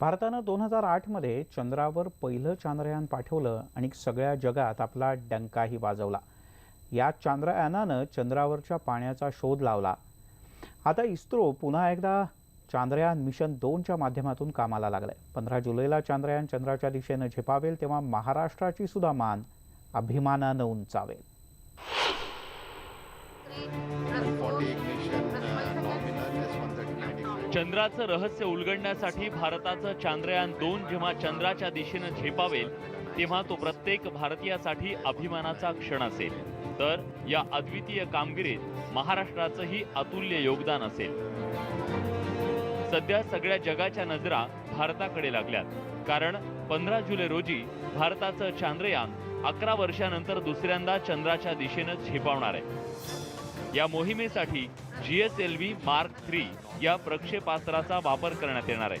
भारतानं दोन हजार आठमध्ये चंद्रावर पहिलं चांद्रयान पाठवलं आणि सगळ्या जगात आपला डंकाही वाजवला. या चांद्रयानानं चंद्रावरच्या पाण्याचा शोध लावला. आता इस्रो पुन्हा एकदा चांद्रयान मिशन दोनच्या माध्यमातून कामाला लागलंय. पंधरा जुलैला चांद्रयान चंद्राच्या दिशेनं झेपावेल तेव्हा महाराष्ट्राची सुद्धा मान अभिमानानं उंचावेल. चंद्राचं रहस्य उलगडण्यासाठी भारताचं चांद्रयान दोन जेव्हा चंद्राच्या दिशेनं झेपावेल तेव्हा तो प्रत्येक भारतीयासाठी अभिमानाचा क्षण असेल. तर या अद्वितीय कामगिरीत महाराष्ट्राचंही अतुल्य योगदान असेल. सध्या सगळ्या जगाच्या नजरा भारताकडे लागल्यात. कारण पंधरा जुलै रोजी भारताचं चांद्रयान अकरा वर्षानंतर दुसऱ्यांदा चंद्राच्या दिशेनं झेपावणार आहे. या मोहिमेसाठी G S L V mark three या प्रक्षेपास्त्राचा वापर करण्यात येणार आहे.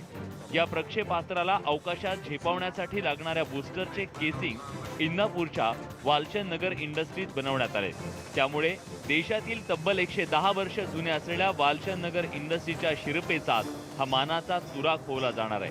या प्रक्षेपास्त्राला अवकाशात झेपावण्यासाठी लागणाऱ्या बूस्टरचे केसिंग इंदापूरच्या वालचंद नगर इंडस्ट्रीत बनवण्यात आले. त्यामुळे देशातील तब्बल एकशे दहा वर्ष जुने असलेल्या वालचंद नगर इंडस्ट्रीच्या शिरपेचात हा मानाचा तुरा खोवला जाणार आहे.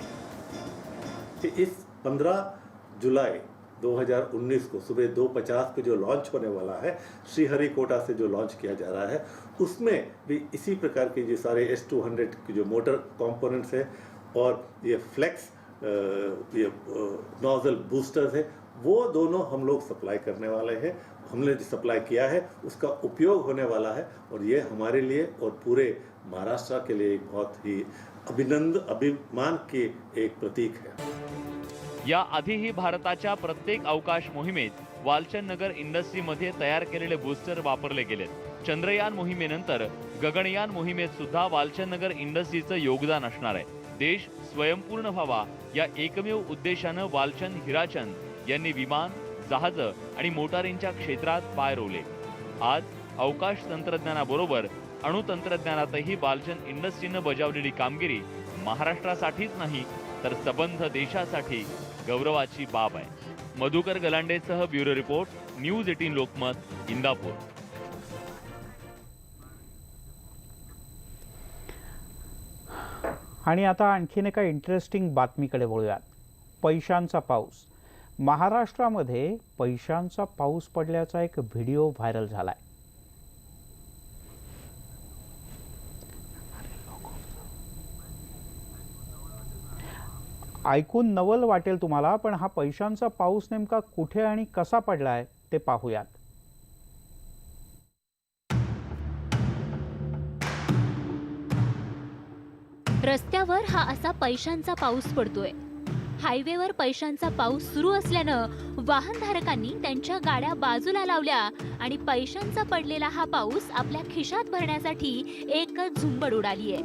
कि इस 15 जुलाई 2019 को, सुबह दो पचास पे जो लॉन्च होने वाला है, श्रीहरिकोटा से जो लॉन्च किया जा रहा है, उसमें भी इसी प्रकार के जो सारे एस टू हंड्रेड के जो मोटर कंपोनेंट्स हैं और ये फ्लेक्स ये नोजल बूस्टर्स है वो दोनों हम लोग सप्लाई करने वाले हैं हमने जो सप्लाई किया है उसका उपयोग होने वाला है और ये हमारे लिए और पूरे महाराष्ट्र के लिए एक बहुत ही अभिनंद अभिमान के एक प्रतीक है। या आधीही भारताच्या प्रत्येक अवकाश मोहिमेत वालचंद नगर इंडस्ट्रीमध्ये तयार केलेले बूस्टर वापरले गेलेत. चंद्रयान मोहिमेनंतर गगनयान मोहिमेत सुद्धा वालचंद नगर इंडस्ट्रीचं योगदान असणार आहे. देश स्वयंपूर्ण व्हावा या एकमेव उद्देशानं वालचंद हिराचंद यांनी विमान जहाजं आणि मोटारींच्या क्षेत्रात पाय रोवले. आज अवकाश तंत्रज्ञानाबरोबर अणुतंत्रज्ञानातही वालचंद इंडस्ट्रीनं बजावलेली कामगिरी महाराष्ट्रासाठीच नाही तर सबंध देशासाठी गौरवाची बाब आहे. Madhukar गलांडेसह bureau report news eighteen Lokmat Indapur. आणि आता आणखीन एका इंटरेस्टिंग बातमीकडे वळूयात. पैशांचा पाऊस. महाराष्ट्रामध्ये पैशांचा पाऊस पडल्याचा एक व्हिडिओ व्हायरल झालाय. ऐकून नवल वाटेल तुम्हाला पण हा पैशांचा पाऊस नेमका कुठे आणि कसा पडलाय ते पाहूयात. रस्त्यावर हा असा पैशांचा पाऊस पडतोय. हायवेवर पैशांचा पाऊस सुरू असल्यानं वाहनधारकांनी त्यांच्या गाड्या बाजूला लावल्या आणि पैशांचा पडलेला हा पाऊस आपल्या खिशात भरण्यासाठी एकच झुंबड उडालीय.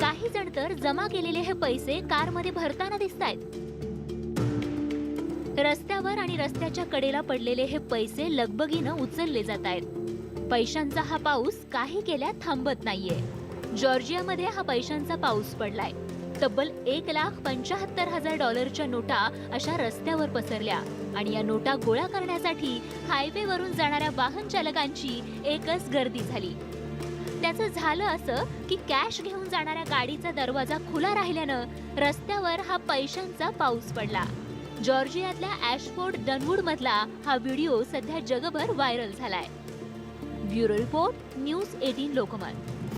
काही जण तर जमा केलेले हे पैसे कारमध्ये भरताना दिसतायत. रस्त्यावर आणि रस्त्याच्या कडेला पडलेले हे पैसे लगबगीनं उचलले जात आहेत पैशांचा हा पाऊस काही केल्या थांबत नाहीये. जॉर्जियामध्ये हा पैशांचा पाऊस पडलाय. तब्बल एक लाख पंचाहत्तर हजार डॉलरच्या नोटा अशा रस्त्यावर पसरल्या आणि या नोटा गोळा करण्यासाठी हायवेवरून जाणाऱ्या वाहन चालकांची एकच गर्दी झाली. त्याचं झालं असं की कॅश घेऊन जाणाऱ्या गाडीचा दरवाजा खुला राहिल्यानं रस्त्यावर हा पैशांचा पाऊस पडला. जॉर्जियातल्या ॲशफोर्ड डनवूड मधला हा व्हिडिओ सध्या जगभर व्हायरल झालाय. Bureau report news eighteen Lokmat.